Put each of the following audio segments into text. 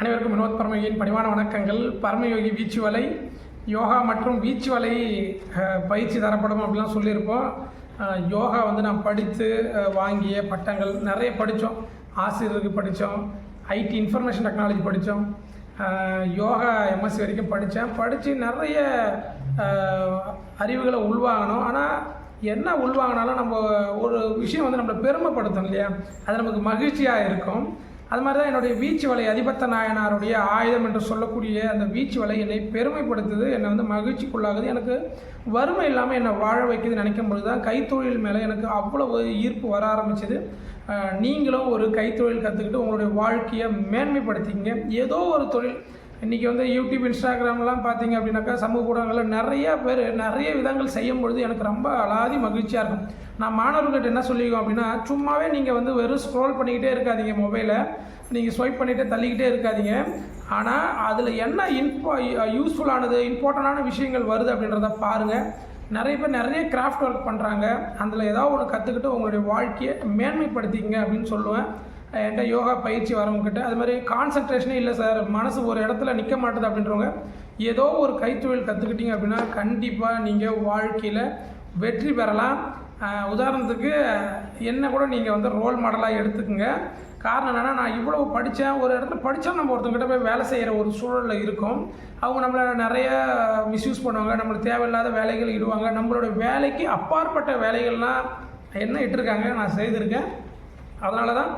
அனைவருக்கும் வினோத் பரமயோகியின் பணிவான வணக்கங்கள். பரமயோகி வீச்சு வலை யோகா மற்றும் வீச்சு வலை பயிற்சி தரப்படும் அப்படிலாம் சொல்லியிருப்போம். யோகா வந்து நான் படித்து வாங்கிய பட்டங்கள் நிறைய படித்தோம். ஆசிரியருக்கு படித்தோம். ஐடி இன்ஃபர்மேஷன் டெக்னாலஜி படித்தோம். யோகா எம்எஸ்சி வரைக்கும் படித்தேன். படித்து நிறைய அறிவுகளை உள்வாங்கணும் ஆனால் என்ன உள்வாங்கினாலும் நம்ம ஒரு விஷயம் வந்து நம்மளை பெருமைப்படுத்தும் இல்லையா? அது நமக்கு மகிழ்ச்சியாக இருக்கும். அது மாதிரி தான் என்னுடைய வீச்சு வலை அதிபத்த நாயனாருடைய ஆயுதம் என்று சொல்லக்கூடிய அந்த வீச்சு வலை என்னை பெருமைப்படுத்துது என்னை வந்து மகிழ்ச்சிக்குள்ளாகுது. எனக்கு வறுமை இல்லாமல் என்னை வாழ வைக்குதுன்னு நினைக்கும் பொழுது தான் கைத்தொழில் மேலே எனக்கு அவ்வளவு ஈர்ப்பு வர ஆரம்பிச்சது. நீங்களும் ஒரு கைத்தொழில் கற்றுக்கிட்டு உங்களுடைய வாழ்க்கையை மேன்மைப்படுத்திங்க ஏதோ ஒரு தொழில் இன்றைக்கி வந்து யூடியூப் இன்ஸ்டாகிராம்லாம் பார்த்தீங்க அப்படின்னாக்கா சமூக ஊடகங்களில் நிறைய பேர் நிறைய விதங்கள் செய்யும் பொழுது எனக்கு ரொம்ப அலாதி மகிழ்ச்சியாக இருக்கும். நான் மாணவர்கள்ட்ட என்ன சொல்லியிருக்கோம் அப்படின்னா சும்மாவே நீங்கள் வந்து வெறும் ஸ்க்ரோல் பண்ணிக்கிட்டே இருக்காதீங்க மொபைலை நீங்கள் ஸ்வைப் பண்ணிகிட்டே தள்ளிக்கிட்டே இருக்காதீங்க. ஆனால் அதில் என்ன இன்போ யூஸ்ஃபுல்லானது இம்பார்ட்டண்டான விஷயங்கள் வருது அப்படின்றத பாருங்கள் நிறைய பேர் நிறைய கிராஃப்ட் ஒர்க் பண்ணுறாங்க அதில் ஏதாவது ஒன்று கற்றுக்கிட்டு உங்களுடைய வாழ்க்கையை மேன்மைப்படுத்திங்க அப்படின்னு சொல்லுவேன். என்கிட்ட யோகா பயிற்சி வரவங்கக்கிட்ட அது மாதிரி கான்சன்ட்ரேஷனே இல்லை சார் மனசு ஒரு இடத்துல நிற்க மாட்டுது அப்படின்றவங்க ஏதோ ஒரு கைத்தொழில் கற்றுக்கிட்டீங்க அப்படின்னா கண்டிப்பாக நீங்கள் வாழ்க்கையில் வெற்றி பெறலாம். உதாரணத்துக்கு என்ன கூட நீங்கள் வந்து ரோல் மாடலாக எடுத்துக்கோங்க. காரணம் என்னென்னா நான் இவ்வளோ படித்தேன் ஒரு இடத்துல படித்தா நம்ம ஒருத்தங்கிட்ட போய் வேலை செய்கிற ஒரு சூழலில் இருக்கும். அவங்க நம்மளை நிறைய மிஸ்யூஸ் பண்ணுவாங்க. நம்மளுக்கு தேவையில்லாத வேலைகள் இடுவாங்க. நம்மளோட வேலைக்கு அப்பாற்பட்ட வேலைகள்லாம் என்ன இட்டிருக்காங்க? நான் செய்திருக்கேன். அதனால தான்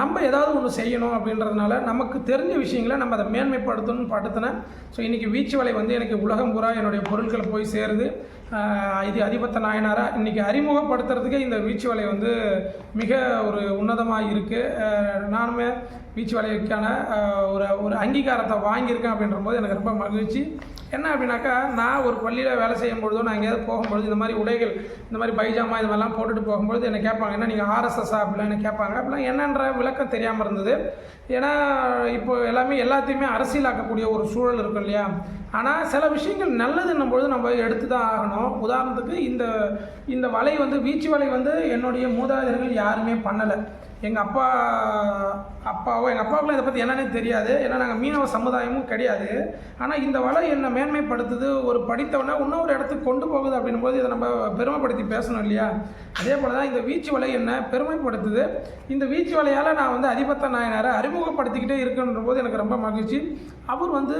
நம்ம ஏதாவது ஒன்று செய்யணும் அப்படின்றதுனால நமக்கு தெரிஞ்ச விஷயங்களை நம்ம அதை மேன்மைப்படுத்தணும்னு படுத்தினேன் ஸோ இன்றைக்கி வீச்சு வலை வந்து எனக்கு உலகம் பூரா என்னுடைய பொருட்கள் போய் சேருது. இது அதிபத்த நாயனாராக இன்றைக்கி அறிமுகப்படுத்துறதுக்கே இந்த வீச்சு வலை வந்து மிக ஒரு உன்னதமாக இருக்குது நானுமே வீச்சு வலைக்கான ஒரு ஒரு அங்கீகாரத்தை வாங்கியிருக்கேன் அப்படின்ற போது எனக்கு ரொம்ப மகிழ்ச்சி. என்ன அப்படின்னாக்கா நான் ஒரு பள்ளியில் வேலை செய்யும் பொழுதோ நான் எங்கேயாவது போகும்பொழுது இந்த மாதிரி உடைகள் இந்த மாதிரி பைஜாமா இது மாதிரிலாம் போட்டுட்டு போகும்பொழுது என்னை கேட்பாங்க என்ன நீங்கள் ஆர்எஸ்எஸ் அப்படிலாம் என்ன கேட்பாங்க. அப்படிலாம் என்னன்ற விளக்கம் தெரியாமல் இருந்தது. ஏன்னா இப்போ எல்லாமே எல்லாத்தையுமே அரசியலாக்கக்கூடிய ஒரு சூழல் இருக்கும் இல்லையா? ஆனால் சில விஷயங்கள் நல்லதுன்னும் பொழுது நம்ம எடுத்து தான் ஆகணும். உதாரணத்துக்கு இந்த இந்த வலை வந்து வீச்சு வலை வந்து என்னுடைய மூதாதையர்கள் யாருமே பண்ணலை. எங்கள் அப்பா அப்பாவோ எங்கள் அப்பாவுக்குலாம் இதை பற்றி என்னன்னே தெரியாது. ஏன்னா நாங்கள் மீனவ சமுதாயமும் கிடையாது. ஆனால் இந்த வலை என்னை மேன்மைப்படுத்துது ஒரு படித்தவனை இன்னொரு இடத்துக்கு கொண்டு போகுது அப்படின்னும் போது இதை நம்ம பெருமைப்படுத்தி பேசணும் இல்லையா? அதே போல் தான் இந்த வீச்சு வலை என்னை பெருமைப்படுத்துது. இந்த வீச்சு வலையால் நான் வந்து அதிபத்த நாயனாரை அறிமுகப்படுத்திக்கிட்டே இருக்குன்ற போது எனக்கு ரொம்ப மகிழ்ச்சி. அவர் வந்து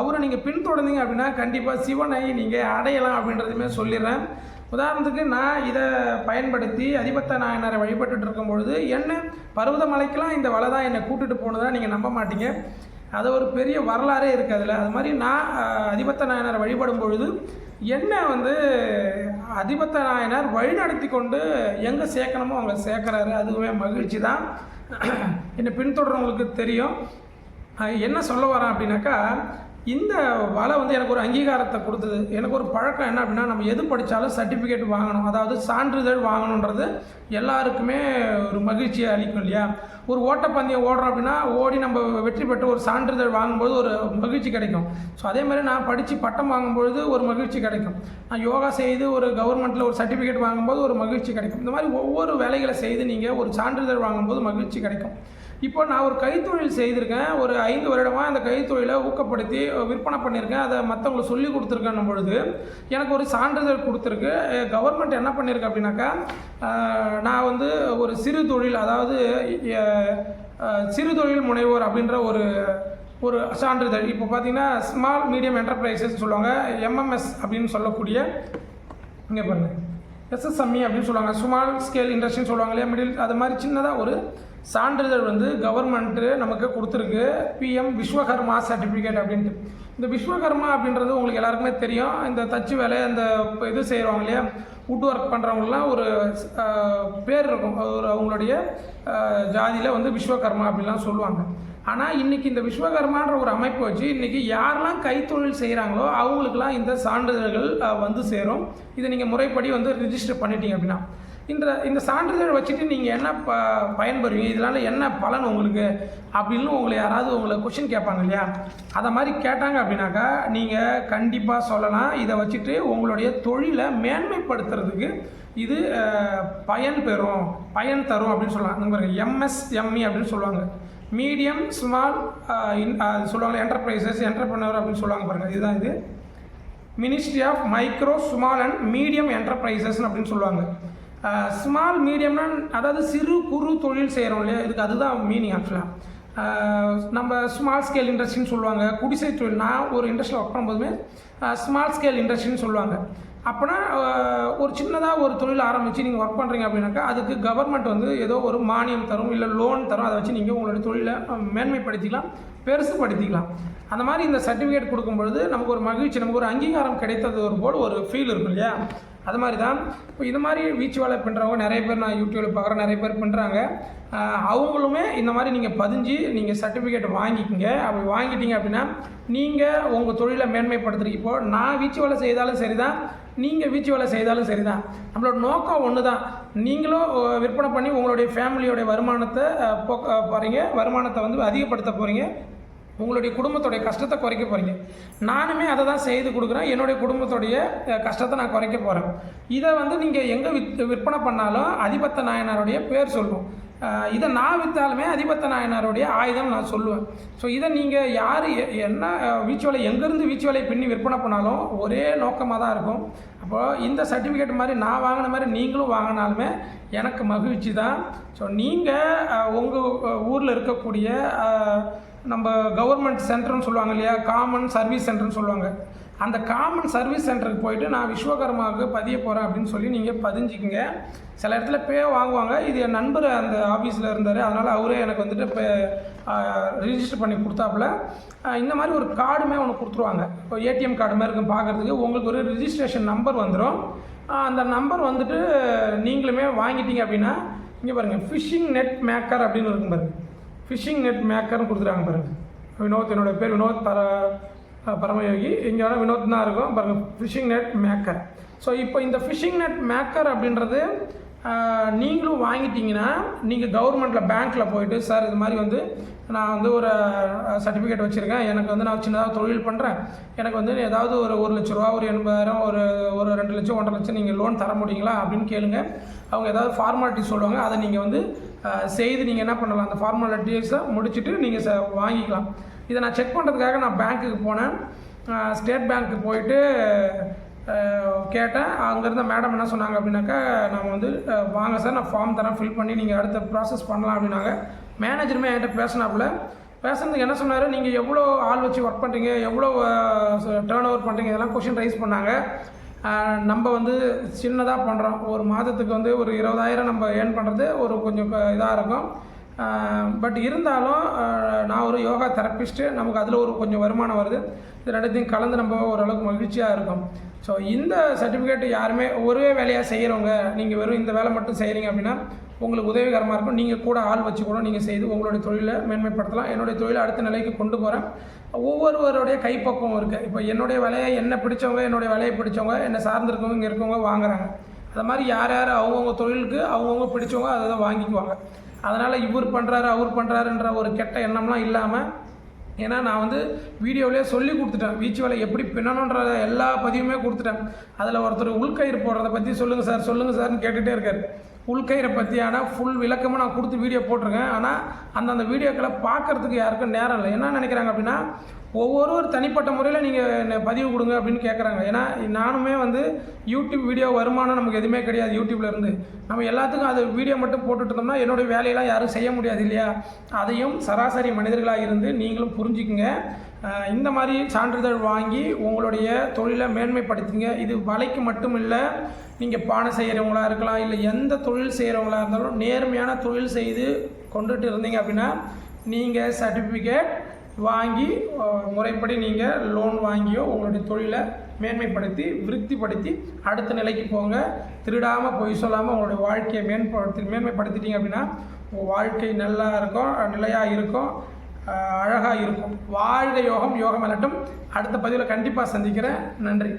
அவரை நீங்கள் பின்தொடர்ந்தீங்க அப்படின்னா கண்டிப்பாக சிவனை நீங்கள் அடையலாம் அப்படின்றதுமே சொல்லிடுறேன். உதாரணத்துக்கு நான் இதை பயன்படுத்தி அதிபத்த நாயனரை வழிபட்டுட்டு இருக்கும் பொழுது என்ன பருவதமலைக்கெலாம் இந்த வலை தான் என்னை கூட்டுட்டு போனதாக நீங்கள் நம்ப மாட்டீங்க? அது ஒரு பெரிய வரலாறே இருக்குது அதில் அது மாதிரி நான் அதிபத்த நாயனரை வழிபடும் பொழுது என்ன வந்து அதிபத்த நாயனார் வழிநடத்தி கொண்டு எங்கே சேர்க்கணுமோ அவங்க சேர்க்குறாரு. அதுவே மகிழ்ச்சி தான். என்னை பின்தொடர்றவங்களுக்கு தெரியும். என்ன சொல்ல வரேன் அப்படின்னாக்கா இந்த வலை வந்து எனக்கு ஒரு அங்கீகாரத்தை கொடுத்தது. எனக்கு ஒரு பழக்கம் என்ன அப்படின்னா நம்ம எது படித்தாலும் சர்டிஃபிகேட் வாங்கணும். அதாவது சான்றிதழ் வாங்கணுன்றது எல்லாருக்குமே ஒரு மகிழ்ச்சியை அளிக்கும் இல்லையா? ஒரு ஓட்டப்பந்தயம் ஓடுறோம் அப்படின்னா ஓடி நம்ம வெற்றி பெற்று ஒரு சான்றிதழ் வாங்கும்போது ஒரு மகிழ்ச்சி கிடைக்கும். ஸோ அதே மாதிரி நான் படித்து பட்டம் வாங்கும்பொழுது ஒரு மகிழ்ச்சி கிடைக்கும். நான் யோகா செய்து ஒரு கவர்மெண்ட்டில் ஒரு சர்டிஃபிகேட் வாங்கும்போது ஒரு மகிழ்ச்சி கிடைக்கும். இந்த மாதிரி ஒவ்வொரு வேலைகளை செய்து நீங்கள் ஒரு சான்றிதழ் வாங்கும்போது மகிழ்ச்சி கிடைக்கும். இப்போ நான் ஒரு கைத்தொழில் செய்திருக்கேன். ஒரு ஐந்து வருடமாக அந்த கைத்தொழிலை ஊக்கப்படுத்தி விற்பனை பண்ணியிருக்கேன். அதை மற்றவங்களுக்கு சொல்லி கொடுத்துருக்கேன் பொழுது எனக்கு ஒரு சான்றிதழ் கொடுத்துருக்கு. கவர்மெண்ட் என்ன பண்ணியிருக்கு அப்படின்னாக்கா நான் வந்து ஒரு சிறு தொழில் அதாவது சிறு தொழில் முனைவோர் அப்படின்ற ஒரு ஒரு சான்றிதழ். இப்போ பார்த்தீங்கன்னா ஸ்மால் மீடியம் என்டர்பிரைசஸ் சொல்லுவாங்க. எம்எம்எஸ் அப்படின்னு சொல்லக்கூடிய இங்கே பாருங்க. எஸ்எஸ்எம்இ அப்படின்னு சொல்லுவாங்க. ஸ்மால் ஸ்கேல் இண்டஸ்ட்ரின்னு சொல்லுவாங்க இல்லையா? மிடில் அது மாதிரி சின்னதாக ஒரு சான்றிதழ் வந்து கவர்மெண்ட்டு நமக்கு கொடுத்துருக்கு. பிஎம் விஸ்வகர்மா சர்டிஃபிகேட் அப்படின்ட்டு. இந்த விஸ்வகர்மா அப்படின்றது உங்களுக்கு எல்லாருக்குமே தெரியும். இந்த தச்சு வேலை அந்த இது செய்கிறவங்க இல்லையா? வுட் ஒர்க் பண்ணுறவங்களாம் ஒரு பேர் இருக்கும். ஒரு அவங்களுடைய ஜாதியில் வந்து விஸ்வகர்மா அப்படின்லாம் சொல்லுவாங்க. ஆனால் இன்றைக்கி இந்த விஸ்வகர்மான்ற ஒரு அமைப்பு வச்சு இன்றைக்கி யாரெல்லாம் கைத்தொழில் செய்கிறாங்களோ அவங்களுக்குலாம் இந்த சான்றிதழ்கள் வந்து சேரும். இதை நீங்கள் முறைப்படி வந்து ரிஜிஸ்டர் பண்ணிட்டீங்க அப்படின்னா. இந்த இந்த சான்றிதழ் வச்சுட்டு நீங்கள் என்ன ப பயன்பெறுவீங்க? இதனால் என்ன பலன் உங்களுக்கு? அப்படின்னு உங்களை யாராவது உங்களை கொஷின் கேட்பாங்க இல்லையா? அதை மாதிரி கேட்டாங்க அப்படின்னாக்கா நீங்கள் கண்டிப்பாக சொல்லலாம். இதை வச்சுட்டு உங்களுடைய தொழிலை மேன்மைப்படுத்துறதுக்கு இது பயன் பெறும். பயன் தரும் அப்படின்னு சொல்லலாம். இந்த எம்எஸ்எம்இ அப்படின்னு சொல்லுவாங்க. மீடியம் ஸ்மால் சொல்லுவாங்க என்டர்பிரைசஸ் என்டர்பிரனர் அப்படின்னு சொல்லுவாங்க பாருங்கள் இதுதான் இது. Ministry of micro small and medium enterprises அப்படின்னு சொல்லுவாங்க. ஸ்மால் மீடியம்னா அதாவது சிறு குறு தொழில் செய்கிறோம் இல்லையா? இதுக்கு அதுதான் மீனிங் ஆக்சுவலாக நம்ம ஸ்மால் ஸ்கேல் இண்டஸ்ட்ரின்னு சொல்லுவாங்க. குடிசை தொழில் நான் ஒரு இண்டஸ்ட்ரியில் ஒர்க் பண்ணும்போதுமே ஸ்மால் ஸ்கேல் இண்டஸ்ட்ரின்னு சொல்லுவாங்க. அப்போனா ஒரு சின்னதாக ஒரு தொழில் ஆரம்பித்து நீங்கள் ஒர்க் பண்ணுறீங்க அப்படின்னாக்கா அதுக்கு கவர்மெண்ட் வந்து ஏதோ ஒரு மானியம் தரும் இல்லை லோன் தரும். அதை வச்சு நீங்கள் உங்களுடைய தொழிலை மேன்மைப்படுத்திக்கலாம் பெருசுப்படுத்திக்கலாம் அந்த மாதிரி இந்த சர்டிஃபிகேட் கொடுக்கும்பொழுது நமக்கு ஒரு மகிழ்ச்சி நமக்கு ஒரு அங்கீகாரம் கிடைத்தது ஒரு போல் ஒரு ஃபீல் இருக்கும் இல்லையா? அது மாதிரி தான் இப்போ இது மாதிரி வீச்சு வேலை பண்ணுறவங்க நிறைய பேர் நான் யூடியூப்பில் பார்க்குறேன் நிறைய பேர் பண்ணுறாங்க அவங்களுமே இந்த மாதிரி நீங்கள் பதிஞ்சு நீங்கள் சர்டிஃபிகேட் வாங்கிக்கோங்க. அப்படி வாங்கிட்டீங்க அப்படின்னா நீங்கள் உங்கள் தொழிலை மேன்மைப்படுத்துறீங்க. இப்போது நான் வீச்சு வேலை செய்தாலும் சரி தான் நீங்கள் வீச்சு வேலை செய்தாலும் சரி தான் நம்மளோட நோக்கம் ஒன்று தான் நீங்களும் விற்பனை பண்ணி உங்களுடைய ஃபேமிலியோடைய வருமானத்தை போக்க போகிறீங்க வருமானத்தை வந்து அதிகப்படுத்த போகிறீங்க உங்களுடைய குடும்பத்துடைய கஷ்டத்தை குறைக்க போகிறீங்க நானுமே அதை தான் செய்து கொடுக்குறேன். என்னுடைய குடும்பத்துடைய கஷ்டத்தை நான் குறைக்க போகிறேன் இதை வந்து நீங்கள் எங்கே வித் விற்பனை பண்ணாலும் அதிபத்த நாயனாருடைய பேர் சொல்லும் இதை நான் விற்றாலுமே அதிபத்த நாயனாருடைய ஆயுதம் நான் சொல்லுவேன். ஸோ இதை நீங்கள் யார் என்ன வீச்சுவலை எங்கேருந்து வீச்சுவலை பின்னி விற்பனை பண்ணாலும் ஒரே நோக்கமாக தான் இருக்கும். அப்போது இந்த சர்டிஃபிகேட் மாதிரி நான் வாங்கின மாதிரி நீங்களும் வாங்கினாலுமே எனக்கு மகிழ்ச்சி தான். ஸோ நீங்கள் உங்கள் ஊரில் இருக்கக்கூடிய நம்ம கவர்மெண்ட் சென்டர்னு சொல்லுவாங்க இல்லையா? காமன் சர்வீஸ் சென்டர்னு சொல்லுவாங்க. அந்த காமன் சர்வீஸ் சென்டருக்கு போயிட்டு நான் விஸ்வகர்மாவுக்கு பதிய போகிறேன் அப்படின்னு சொல்லி நீங்கள் பதிஞ்சிக்கங்க. சில இடத்துல பே வாங்குவாங்க. இது என் நண்பர் அந்த ஆஃபீஸில் இருந்தார். அதனால் அவரே எனக்கு வந்துட்டு இப்போ ரிஜிஸ்டர் பண்ணி கொடுத்தாப்புல. இந்த மாதிரி ஒரு கார்டுமே ஒன்று கொடுத்துருவாங்க. இப்போ ஏடிஎம் கார்டு மாதிரி இருக்கும் பார்க்குறதுக்கு. உங்களுக்கு ஒரு ரிஜிஸ்ட்ரேஷன் நம்பர் வந்துடும் அந்த நம்பர் வந்துட்டு நீங்களுமே வாங்கிட்டீங்க அப்படின்னா இங்கே பாருங்கள் ஃபிஷிங் நெட் மேக்கர் அப்படின்னு இருக்கும் பாருங்கள் ஃபிஷிங் நெட் மேக்கர்னு கொடுத்துருக்காங்க பாருங்கள் வினோத் என்னோடய பேர் வினோத் பர பரமயோகி. இங்கே வேணால் வினோத் தான் இருக்கும். பாருங்கள் ஃபிஷிங் நெட் மேக்கர் ஸோ இப்போ இந்த ஃபிஷிங் நெட் மேக்கர் அப்படின்றது நீங்களும் வாங்கிட்டீங்கன்னா நீங்கள் கவர்மெண்ட்டில் பேங்க்கில் போயிட்டு சார் இது மாதிரி வந்து நான் வந்து ஒரு சர்டிஃபிகேட் வச்சுருக்கேன். எனக்கு வந்து நான் சின்னதாக தொழில் பண்ணுறேன் எனக்கு வந்து ஏதாவது ஒரு ஒரு லட்ச ரூபா ஒரு எண்பதாயிரம் ஒரு ஒரு ரெண்டு லட்சம் ஒன்றரை லட்சம் நீங்கள் லோன் தர முடியுங்களா? அப்படின்னு கேளுங்க. அவங்க ஏதாவது ஃபார்மாலிட்டி சொல்லுவாங்க. அதை நீங்கள் வந்து செய்து நீங்கள் என்ன பண்ணலாம்? அந்த ஃபார்மாலிட்டிஸை முடிச்சுட்டு நீங்கள் ச வாங்கிக்கலாம். இதை நான் செக் பண்ணுறதுக்காக நான் பேங்க்குக்கு போனேன். ஸ்டேட் பேங்க்கு போயிட்டு கேட்டேன். அங்கேருந்த மேடம் என்ன சொன்னாங்க அப்படின்னாக்கா நம்ம வந்து வாங்க சார் நான் ஃபார்ம் தரேன் ஃபில் பண்ணி நீங்கள் அடுத்த ப்ராசஸ் பண்ணலாம் அப்படின்னாங்க. மேனேஜருமே என்கிட்ட பேசினாப்புல. பேசுறதுக்கு என்ன சொன்னார்? நீங்கள் எவ்வளோ ஆள் வச்சு ஒர்க் பண்ணுறீங்க எவ்வளோ டேர்ன் ஓவர் பண்ணுறீங்க இதெல்லாம் கொஷின் ரைஸ் பண்ணாங்க. நம்ம வந்து சின்னதாக பண்ணுறோம் ஒரு மாதத்துக்கு வந்து ஒரு இருபதாயிரம் நம்ம ஏர்ன் பண்ணுறது ஒரு கொஞ்சம் இதாக இருக்கும். பட் இருந்தாலும் நான் ஒரு யோகா தெரப்பிஸ்ட்டு நமக்கு அதில் ஒரு கொஞ்சம் வருமானம் வருது. இது ரெண்டுத்தையும் கலந்து நம்ம ஓரளவுக்கு மகிழ்ச்சியாக இருக்கும். ஸோ இந்த சர்டிஃபிகேட் யாருமே ஒரே வேலையாக செய்கிறவங்க நீங்கள் வெறும் இந்த வேலை மட்டும் செய்கிறீங்க அப்படின்னா உங்களுக்கு உதவிகரமாக இருக்கும். நீங்கள் கூட ஆள் வச்சு கூட நீங்கள் செய்து உங்களுடைய தொழிலை மேன்மைப்படுத்தலாம். என்னுடைய தொழிலை அடுத்த நிலைக்கு கொண்டு போகிறேன் ஒவ்வொருவருடைய கைப்பக்குவம் இருக்குது இப்போ என்னுடைய விலையை என்ன பிடிச்சவங்க என்னுடைய விலையை பிடிச்சவங்க என்னை சார்ந்திருக்கவங்க இங்கே இருக்கவங்க வாங்குறாங்க. அது மாதிரி யார் யார் அவங்கவுங்க தொழிலுக்கு அவங்கவுங்க பிடிச்சவங்க அதை தான் வாங்கிக்குவாங்க. அதனால் இவர் பண்ணுறாரு அவர் பண்ணுறாருன்ற ஒரு கெட்ட எண்ணம்லாம் இல்லாமல் ஏன்னா நான் வந்து வீடியோவிலே சொல்லி கொடுத்துட்டேன். வீச்சு வேலை எப்படி பின்னணுன்ற எல்லா பதிவுமே கொடுத்துட்டேன். அதில் ஒருத்தர் உள்கயிறு போடுறத பற்றி சொல்லுங்கள் சார் சொல்லுங்கள் சார்னு கேட்டுகிட்டே இருக்கார். உள்கயிறை பற்றியான ஃபுல் விளக்கமாக நான் கொடுத்து வீடியோ போட்டிருக்கேன். ஆனால் அந்தந்த வீடியோக்களை பார்க்குறதுக்கு யாருக்கும் நேரம் இல்லை. என்ன நினைக்கிறாங்க அப்படின்னா ஒவ்வொரு தனிப்பட்ட முறையில் நீங்கள் பதிவு கொடுங்க அப்படின்னு கேட்குறாங்க ஏன்னா நானுமே வந்து யூடியூப் வீடியோ வருமானம் நமக்கு எதுவுமே கிடையாது யூடியூப்லேருந்து நம்ம எல்லாத்துக்கும் அது வீடியோ மட்டும் போட்டுட்டு இருந்தோம்னா என்னுடைய வேலையெல்லாம் யாரும் செய்ய முடியாது இல்லையா? அதையும் சராசரி மனிதர்களாக இருந்து நீங்களும் புரிஞ்சுக்குங்க. இந்த மாதிரி சான்றிதழ் வாங்கி உங்களுடைய தொழிலை மேன்மைப்படுத்துங்க. இது வலைக்கு மட்டும் இல்லை நீங்கள் பானை செய்கிறவங்களா இருக்கலாம் இல்லை எந்த தொழில் செய்கிறவங்களா இருந்தாலும் நேர்மையான தொழில் செய்து கொண்டுட்டு இருந்தீங்க அப்படின்னா நீங்கள் சர்டிஃபிகேட் வாங்கி முறைப்படி நீங்கள் லோன் வாங்கியோ உங்களுடைய தொழிலை மேன்மைப்படுத்தி விருத்திப்படுத்தி அடுத்த நிலைக்கு போங்க. திருடாமல் பொய் சொல்லாமல் உங்களுடைய வாழ்க்கையை மேம்படுத்தி மேன்மைப்படுத்திட்டீங்க அப்படின்னா உங்கள் வாழ்க்கை நல்லா இருக்கும் நிலையாக இருக்கும் அழகாக இருக்கும். வாழ்க யோகம் யோகம் வரட்டும் அடுத்த பதிவில் கண்டிப்பாக சந்திக்கிறேன். நன்றி.